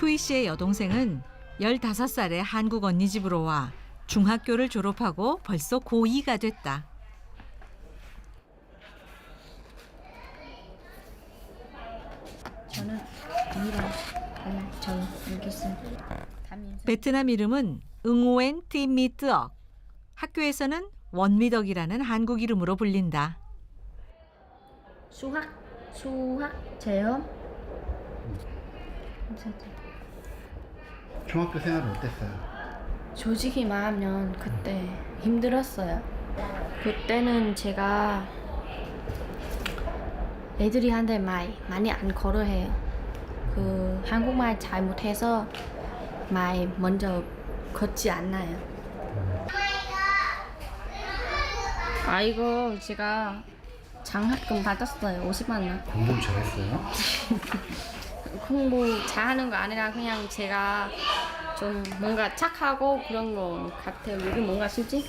투이 씨의 여동생은 15살에 한국 언니 집으로 와 중학교를 졸업하고 벌써 고2가 됐다. 저는 언니랑 달라. 저 여기 있습니다. 담임. 베트남 이름은 응오엔 티미뜨억. 학교에서는 원미덕이라는 한국 이름으로 불린다. 수학 수학 체험. 감사합니다. 중학교 생활은 어땠어요? 솔직히 말하면 그때 힘들었어요. 그때는 제가 애들이한테 말 많이 안 걸어해요. 그 한국말 잘 못해서 말 먼저 걷지 않나요. 아 이거 제가 장학금 받았어요. 50만 원. 공부 잘했어요? 공부 잘하는 거 아니라 그냥 제가 좀 뭔가 착하고 그런 거 같아요. 여기 뭔가 쓰지?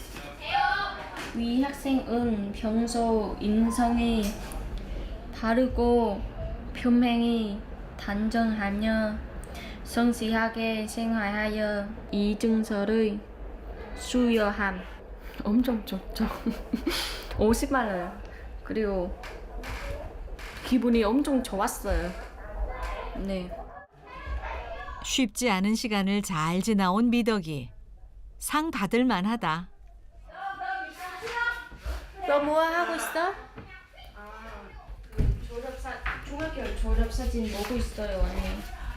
위 학생은 평소 인성이 바르고 표명이 단정하며 성실하게 생활하여 이 증서를 수여함. 엄청 좋죠. 50만 원. 그리고 기분이 엄청 좋았어요. 네. 쉽지 않은 시간을 잘 지나온 미덕이 상 받을 만하다. 너 뭐 하고 있어? 졸업사 중학교 졸업사진 보고 있어요 언니.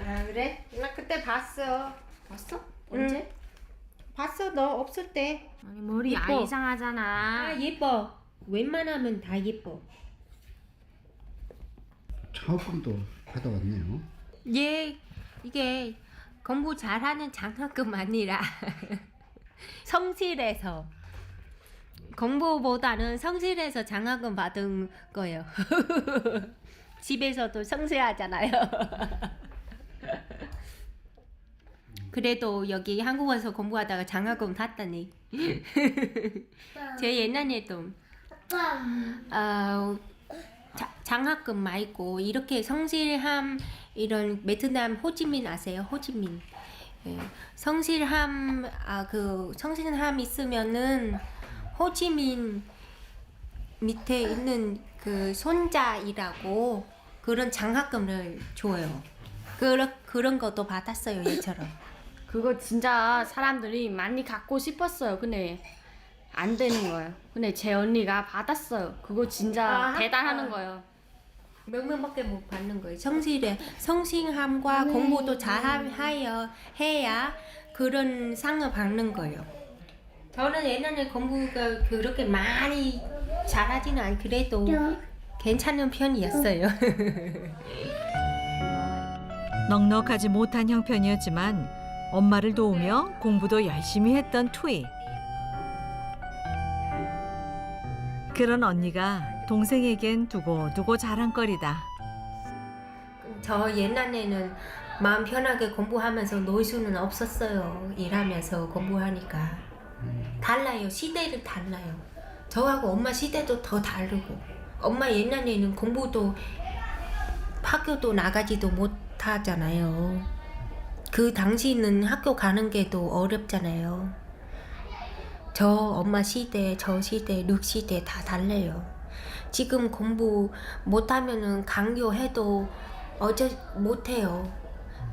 아 그래? 나 그때 봤어. 봤어? 언제? 봤어 너 없을 때. 아니 머리 예뻐. 아 이상하잖아. 아 예뻐. 웬만하면 다 예뻐. 장학금도 받아왔네요. 예, 이게 공부 잘하는 장학금 아니라 성실해서 공부보다는 성실해서 장학금 받은 거예요. 집에서도 성실하잖아요. 그래도 여기 한국 와서 공부하다가 장학금 탔다니. 제 옛날에도 어, 자, 장학금 말고 이렇게 성실함 이런 베트남 호지민 아세요? 호지민. 예. 성실함 아 그 성실함 있으면은 호지민 밑에 있는 그 손자이라고 그런 장학금을 줘요. 그런 그런 것도 받았어요 얘처럼. 그거 진짜 사람들이 많이 갖고 싶었어요. 근데 안 되는 거예요. 근데 제 언니가 받았어요. 그거 진짜 아, 대단하는 거예요. 몇 명밖에 못 받는 거예요. 성실해 성실함과 공부도 잘하여 해야 그런 상을 받는 거예요. 저는 옛날에 공부가 그렇게 많이 잘하지는 않 그래도 괜찮은 편이었어요. 넉넉하지 못한 형편이었지만 엄마를 도우며 공부도 열심히 했던 투이. 그런 언니가 동생에겐 두고두고 자랑거리다. 저 옛날에는 마음 편하게 공부하면서 놀 수는 없었어요. 일하면서 공부하니까. 달라요. 시대를 달라요. 저하고 엄마 시대도 더 다르고. 엄마 옛날에는 공부도 학교도 나가지도 못하잖아요. 그 당시는 학교 가는 게도 어렵잖아요. 저 엄마 시대, 저 시대, 룩 시대 다 달라요. 지금 공부 못하면은 강요해도 어제 못해요.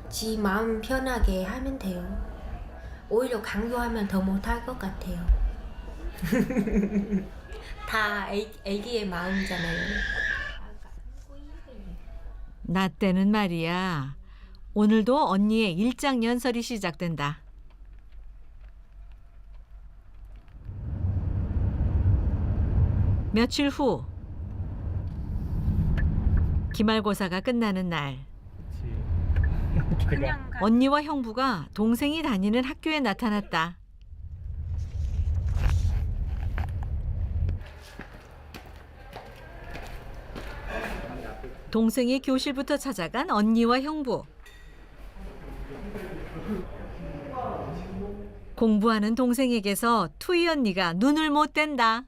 지 마음 편하게 하면 돼요. 오히려 강요하면 더 못할 것 같아요. 다 애, 애기의 마음이잖아요. 나 때는 말이야. 오늘도 언니의 일장 연설이 시작된다. 며칠 후 기말고사가 끝나는 날 언니와 형부가 동생이 다니는 학교에 나타났다. 동생이 교실부터 찾아간 언니와 형부. 공부하는 동생에게서 투이 언니가 눈을 못 뗀다.